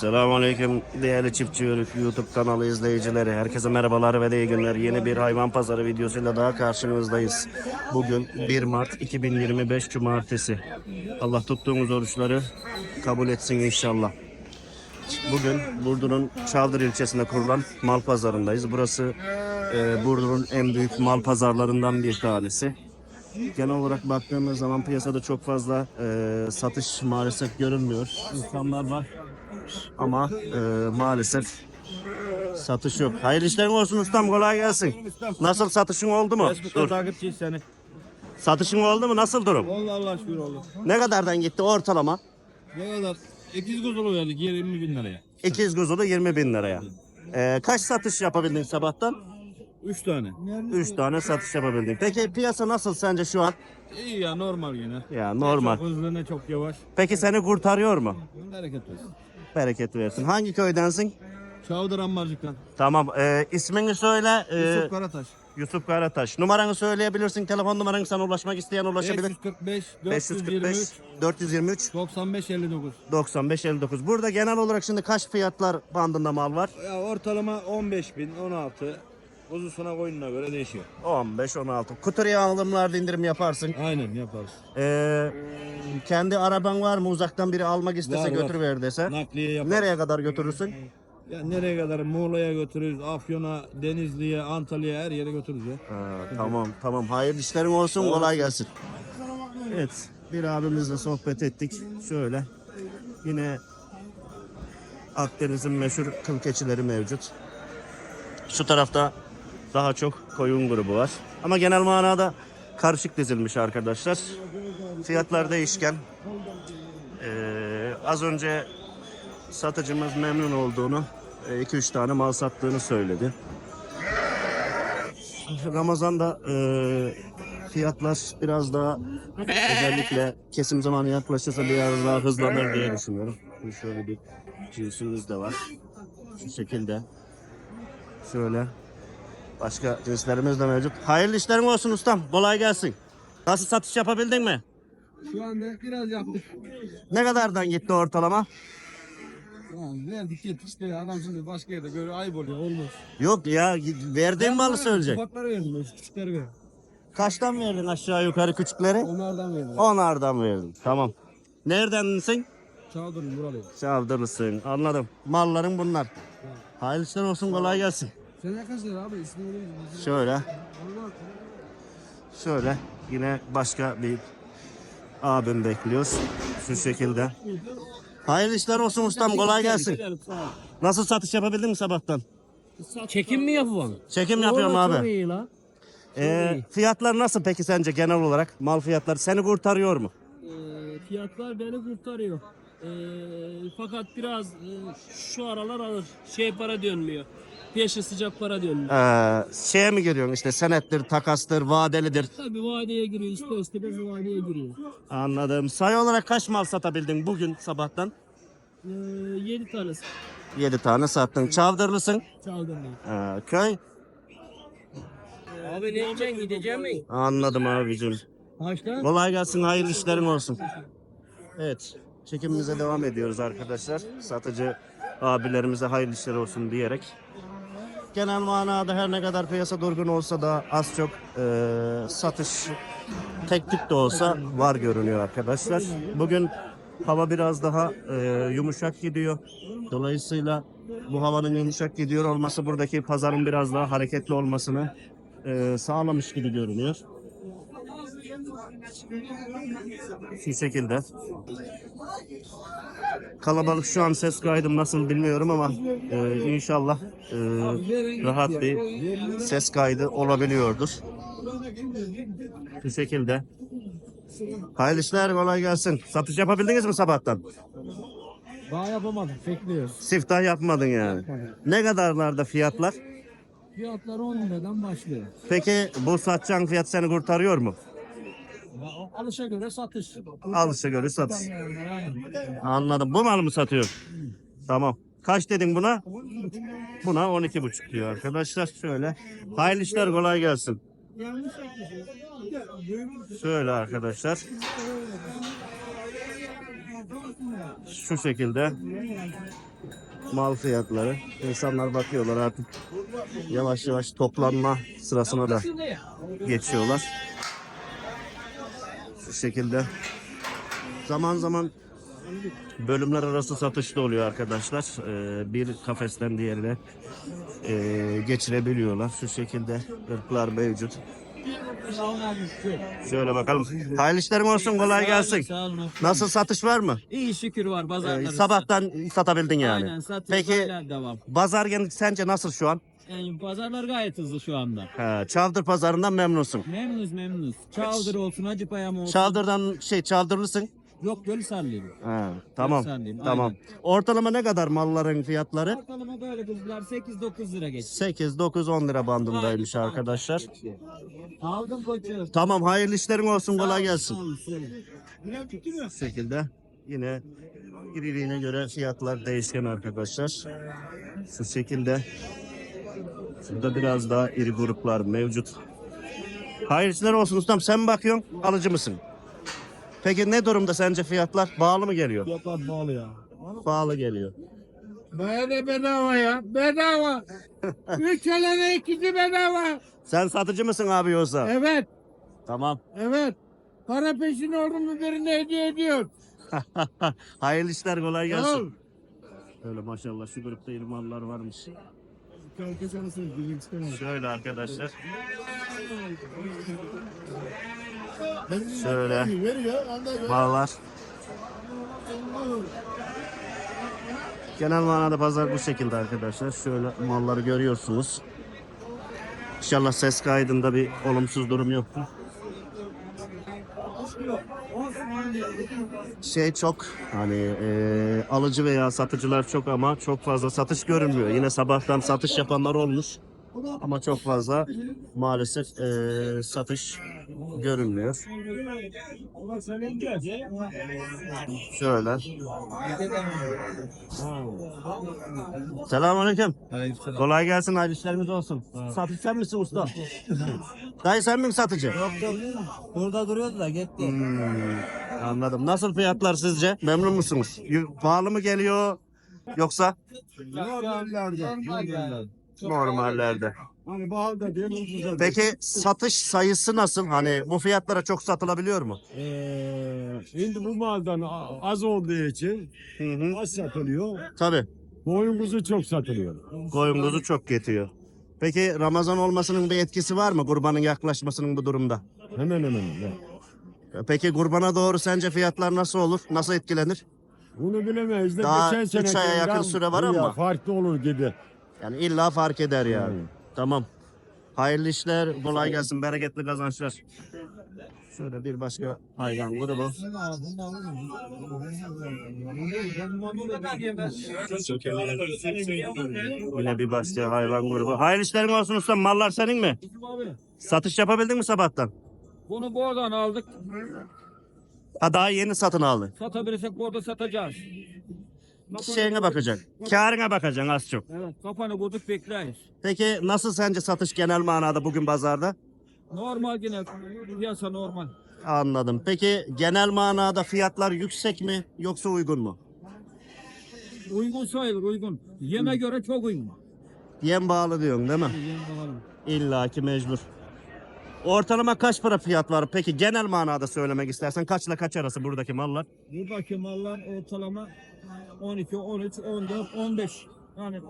Selamünaleyküm değerli çiftçi Yörük YouTube kanalı izleyicileri. Herkese merhabalar ve iyi günler. Yeni bir hayvan pazarı videosuyla daha karşınızdayız. Bugün 1 Mart 2025 Cumartesi. Allah tuttuğumuz oruçları kabul etsin inşallah. Bugün Burdur'un Çavdır ilçesinde kurulan mal pazarındayız. Burası e, Burdur'un en büyük mal pazarlarından bir tanesi. Genel olarak baktığımız zaman piyasada çok fazla e, satış maalesef görünmüyor. İnsanlar var ama e, maalesef satış yok. Hayırlı işlerin olsun ustam kolay gelsin. Nasıl satışın oldu mu? Dur. takipçiyiz seni. Satışın oldu mu? Nasıl durum? Vallahi Allah şükür oldu. Ne kadardan gitti ortalama? Ne kadar? 8 kuzulu verdik 20 bin liraya. 200 kuzulu 20 bin liraya. E, kaç satış yapabildin sabahtan? 3 tane. 3 tane satış yapabildin. Peki piyasa nasıl sence şu an? İyi ya normal yine. Ya normal. Çok hızlı ne çok yavaş. Peki seni kurtarıyor mu? Hareket olsun. Bereket versin. Hangi köydensin? Çavdar Ambarcık'tan. Tamam. E, ismini söyle. E, Yusuf Karataş. Yusuf Karataş. Numaranı söyleyebilirsin. Telefon numaranı sana ulaşmak isteyen ulaşabilir. 545 545 423 423 95 59. 95 59. Burada genel olarak şimdi kaç fiyatlar bandında mal var? Ya ortalama 15 bin 16. Kuzusuna koyununa göre değişiyor. 15 16. Kutuya alımlarda indirim yaparsın. Aynen yaparız. Ee, kendi araban var mı? Uzaktan biri almak istese Var, götürüver dese. Nakliye yaparız. Nereye kadar götürürsün? Ya nereye kadar? Muğla'ya götürürüz, Afyon'a, Denizli'ye, Antalya'ya her yere götürürüz ya. Ha, tamam tamam. Hayırlı işlerin olsun. Kolay gelsin. Evet. Bir abimizle sohbet ettik. Şöyle. Yine Akdeniz'in meşhur kıl keçileri mevcut. Şu tarafta daha çok koyun grubu var. Ama genel manada karışık dizilmiş arkadaşlar. Fiyatlar değişken. Ee, az önce satıcımız memnun olduğunu, 2-3 tane mal sattığını söyledi. Ramazan'da e, fiyatlar biraz daha özellikle kesim zamanı yaklaşırsa biraz daha hızlanır diye düşünüyorum. Şöyle bir cinsimiz de var. Şu şekilde. Şöyle. Başka cinslerimiz de mevcut. Hayırlı işlerin olsun ustam. Kolay gelsin. Nasıl satış yapabildin mi? Şu anda biraz yaptık. Ne kadardan gitti ortalama? Yani verdik yetişti. Adam şimdi başka yerde görüyor ayıp oluyor. Olmaz. Yok ya verdiğin malı söyleyecek. Ufakları verdim. Küçükleri verdim. Kaçtan verdin aşağı yukarı küçükleri? Onlardan verdim. Onlardan verdin. Tamam. Neredensin? Çağdırın buralıyım. Çaldırırsın. Anladım. Malların bunlar. Hayırlı işler olsun kolay gelsin. Sen ne kaç lira abi? İsmini? Şöyle. Şöyle. Yine başka bir abim bekliyoruz. Şu şekilde. Hayırlı işler olsun ustam kolay gelsin. Nasıl satış yapabildin mi sabahtan? Çekim mi yapıyorsun? Çekim yapıyorum Oo, Çok abi. iyi la. Ee, fiyatlar nasıl peki sence genel olarak? Mal fiyatları seni kurtarıyor mu? Ee, fiyatlar beni kurtarıyor. Ee, fakat biraz e, şu aralar alır. Şey para dönmüyor. Peşin sıcak para dönmüyor. Ee, şeye mi giriyorsun işte senettir, takastır, vadelidir. Tabii vadeye giriyor. İste istemez vadeye giriyor. Anladım. Sayı olarak kaç mal satabildin bugün sabahtan? Ee, 7 tanesi 7 tane sattın. Çavdırlısın. çaldım ben. Ee, köy. Abi ne yiyeceksin? Gideceğim mi? Anladım abicim. Kaçta? Kolay gelsin, hayırlı işlerin olsun. Evet, çekimimize devam ediyoruz arkadaşlar. Satıcı abilerimize hayırlı işler olsun diyerek. Genel manada her ne kadar piyasa durgun olsa da az çok eee, satış tek tük de olsa var görünüyor arkadaşlar. Bugün hava biraz daha eee, yumuşak gidiyor. Dolayısıyla bu havanın yumuşak gidiyor olması buradaki pazarın biraz daha hareketli olmasını eee, sağlamış gibi görünüyor. Şu şekilde. Kalabalık şu an ses kaydım nasıl bilmiyorum ama e, inşallah e, rahat bir ses kaydı olabiliyordur. Şu şekilde. Hayırlı işler kolay gelsin. Satış yapabildiniz mi sabahtan? Daha yapamadım. Bekliyoruz. Siftah yapmadın yani. Ne kadarlarda fiyatlar? Fiyatlar 10 liradan başlıyor. Peki bu satacağın fiyat seni kurtarıyor mu? Alışa göre satış. Alışa göre satış. Anladım. Bu mal mı satıyor? Tamam. Kaç dedin buna? Buna 12,5 diyor arkadaşlar. Şöyle. Hayırlı işler kolay gelsin. Şöyle arkadaşlar. Şu şekilde mal fiyatları. İnsanlar bakıyorlar artık yavaş yavaş toplanma sırasına da geçiyorlar. Şekilde zaman zaman bölümler arası satışta oluyor arkadaşlar. Ee, bir kafesten diğerine ee, geçirebiliyorlar. Şu şekilde ırklar mevcut. Şöyle bakalım. Hayırlı işlerin olsun kolay gelsin. Sağ olun. Nasıl satış var mı? İyi şükür var Ee, pazarları. sabahtan satabildin yani. Aynen satış Peki hala devam. pazar sence nasıl şu an? Yani pazarlar gayet hızlı şu anda. He, Çavdır pazarından memnunsun. Memnunuz memnunuz. Çavdır olsun, Hacıpayam olsun. Çavdırdan şey Çavdırlısın. Yok göl sarlıyım. He, tamam. Efendim, Tamam. Ortalama ne kadar malların fiyatları? Ortalama böyle kızlar 8-9 lira geç. 8 9 10 lira bandındaymış arkadaşlar. Aldım koçum. Tamam hayırlı işlerin olsun kolay gelsin. Bu şekilde yine iriliğine göre fiyatlar değişken arkadaşlar. Şu şekilde şurada biraz daha iri gruplar mevcut. Hayırlı işler olsun ustam sen bakıyorsun alıcı mısın? Peki ne durumda sence fiyatlar? Bağlı mı geliyor? Fiyatlar pahalı ya. Bağlı geliyor. Böyle bedava ya. Bedava. Üç alana ikisi bedava. Sen satıcı mısın abi yoksa? Evet. Tamam. Evet. Para peşin mu birine hediye ediyor. Hayırlı işler kolay gelsin. Öyle maşallah şu grupta iyi mallar varmış. Şöyle arkadaşlar. Şöyle mallar. Genel manada pazar bu şekilde arkadaşlar. Şöyle malları görüyorsunuz. İnşallah ses kaydında bir olumsuz durum yoktur. Şey çok hani e, alıcı veya satıcılar çok ama çok fazla satış görünmüyor. Yine sabahtan satış yapanlar olmuş. Ama çok fazla maalesef e, satış görünmüyor. Şöyle. Selamünaleyküm. Kolay gelsin, hayırlı işleriniz olsun. Satış sen misin usta? Dayı sen mi satıcı? Burada duruyordu da gitti. Hmm, anladım. Nasıl fiyatlar sizce? Memnun musunuz? Pahalı mı geliyor yoksa normallerde? Hani pahalı diye ucuza Peki satış sayısı nasıl? Hani bu fiyatlara çok satılabiliyor mu? Ee, şimdi bu maldan az olduğu için Hı hı. az satılıyor. Tabii. Boyun kuzu çok satılıyor. Koyun kuzu çok getiriyor. Peki Ramazan olmasının bir etkisi var mı? Kurbanın yaklaşmasının bu durumda. Hemen hemen. hemen. Peki kurbana doğru sence fiyatlar nasıl olur? Nasıl etkilenir? Bunu bilemeyiz de Daha geçen üç sene aya yakın süre var ama. Farklı olur gibi. Yani illa fark eder yani. Evet. Tamam. Hayırlı işler, kolay gelsin, bereketli kazançlar. Şöyle bir başka hayvan grubu. Yine bir başka hayvan grubu. Hayırlı işlerin olsun usta. Mallar senin mi? Satış yapabildin mi sabahtan? Bunu buradan aldık. Ha daha yeni satın aldın. Satabilirsek burada satacağız. Şeyine bakacaksın. Karına bakacaksın az çok. Evet kafanı kurduk bekleyiz. Peki nasıl sence satış genel manada bugün pazarda? Normal yine piyasa normal. Anladım. Peki genel manada fiyatlar yüksek mi yoksa uygun mu? Uygun sayılır uygun. Yeme göre çok uygun. Yem bağlı diyorsun değil mi? Yem bağlı. İlla ki mecbur. Ortalama kaç para fiyat var? Peki genel manada söylemek istersen kaçla kaç arası buradaki mallar? Buradaki mallar ortalama 12, 13, 14, 15. Yani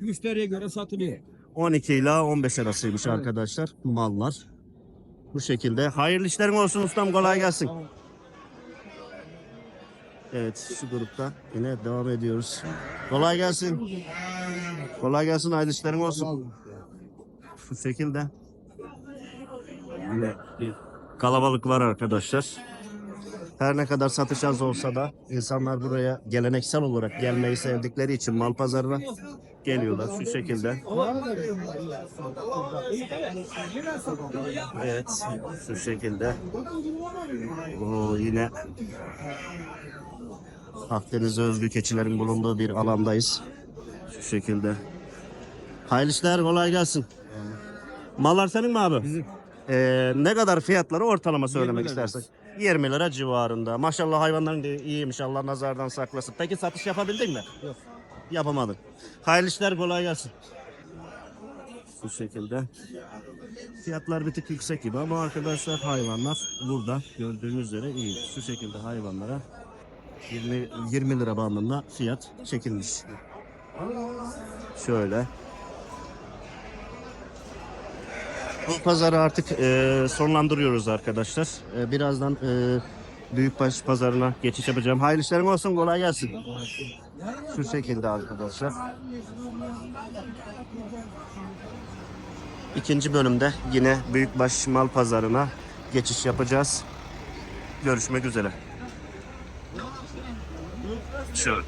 müşteriye göre satılıyor. 12 ile 15 arasıymış arkadaşlar mallar. Bu şekilde. Hayırlı işlerin olsun ustam kolay gelsin. Evet şu grupta yine devam ediyoruz. Kolay gelsin. Kolay gelsin hayırlı işlerin olsun. Bu şekilde. Kalabalık var arkadaşlar. Her ne kadar satış az olsa da insanlar buraya geleneksel olarak gelmeyi sevdikleri için mal pazarına geliyorlar şu şekilde. Evet şu şekilde. Oo, yine Akdeniz özgü keçilerin bulunduğu bir alandayız. Şu şekilde. Hayırlı işler kolay gelsin. Mallar senin mi abi? Ee, ne kadar fiyatları ortalama söylemek istersen. 20 lira civarında. Maşallah hayvanların da iyiymiş. Allah nazardan saklasın. Peki satış yapabildin mi? Yok. Yapamadın. Hayırlı işler kolay gelsin. Bu şekilde. Fiyatlar bir tık yüksek gibi ama arkadaşlar hayvanlar burada gördüğünüz üzere iyi. Şu şekilde hayvanlara 20, 20 lira bandında fiyat çekilmiş. Şöyle. Bu pazarı artık e, sonlandırıyoruz arkadaşlar. E, birazdan e, Büyükbaş pazarına geçiş yapacağım. Hayırlı işlerin olsun, kolay gelsin. Şu şekilde arkadaşlar. İkinci bölümde yine Büyükbaş mal pazarına geçiş yapacağız. Görüşmek üzere. Şöyle.